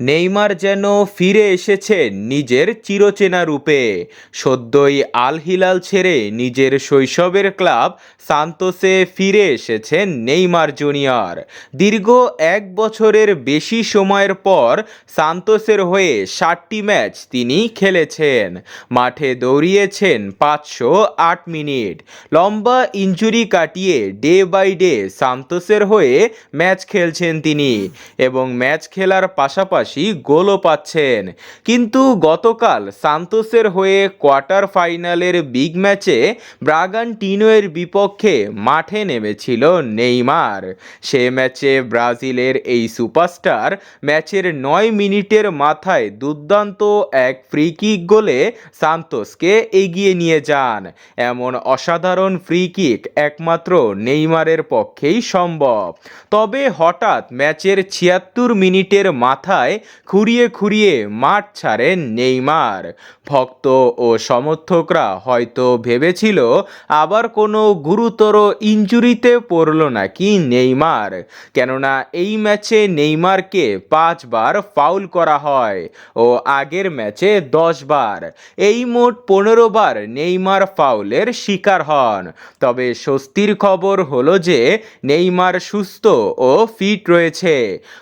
Neymar যেন ফিরে এসেছেন নিজের চিরচেনা রূপে। সদ্যই আল হিলাল ছেড়ে নিজের শৈশবের ক্লাব সান্তোসে ফিরে এসেছেন নেইমার জুনিয়র। দীর্ঘ এক বছরের বেশি সময়ের পর সান্তোসের হয়ে ষাটটি ম্যাচ তিনি খেলেছেন। মাঠে দৌড়িয়েছেন পাঁচশো আট মিনিট। লম্বা ইঞ্জুরি কাটিয়ে ডে বাই ডে সান্তোসের হয়ে ম্যাচ খেলছেন তিনি এবং ম্যাচ খেলার পাশাপাশি গোলও পাচ্ছেন। কিন্তু গতকাল সান্তোসের হয়ে কোয়ার্টার ফাইনালের বিগ ম্যাচে ব্রাগানটিনোয়ের বিপক্ষে মাঠে নেমেছিল নেইমার। সে ম্যাচে ব্রাজিলের এই সুপারস্টার ম্যাচের নয় মিনিটের মাথায় দুর্দান্ত এক ফ্রি কিক গোলে সান্তোসকে এগিয়ে নিয়ে যান। এমন অসাধারণ ফ্রি কিক একমাত্র নেইমারের পক্ষেই সম্ভব। তবে হঠাৎ ম্যাচের ছিয়াত্তর মিনিটের মাথায় খুঁড়িয়ে খুঁড়িয়ে মাঠ ছাড়েন নেইমার। ভক্ত ও সমর্থকরা হয়তো ভেবেছিল, আবার কোনো গুরুতর ইঞ্জুরিতে পড়ল নাকি নেইমার। কেননা এই ম্যাচে নেইমারকে পাঁচবার ফাউল করা হয় ও আগের ম্যাচে দশ বার এই মোট পনেরো বার নেইমার ফাউলের শিকার হন। তবে স্বস্তির খবর হলো যে, নেইমার সুস্থ ও ফিট রয়েছে।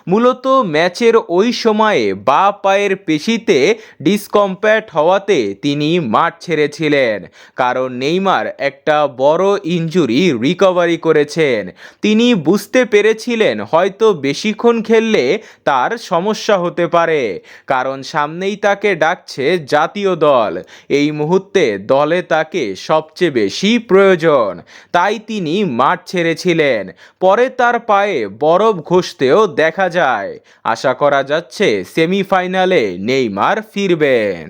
মূলত ম্যাচের ওই সময়ে বা পায়ের পেশিতে ডিসকম্প্যাক্ট হওয়াতে তিনি মাঠ ছেড়েছিলেন, কারণ নেইমার একটা বড় ইনজুরি রিকভারি করেছেন। তিনি বুঝতে পেরেছিলেন হয়তো বেশিক্ষণ খেললে তার সমস্যা হতে পারে, কারণ সামনেই তাকে ডাকছে জাতীয় দল। এই মুহূর্তে দলে তাকে সবচেয়ে বেশি প্রয়োজন, তাই তিনি মাঠ ছেড়েছিলেন। পরে তার পায়ে বরফ ঘষতেও দেখা যায়। আশা করা যাচ্ছে সেমিফাইনালে নেইমার ফিরবেন।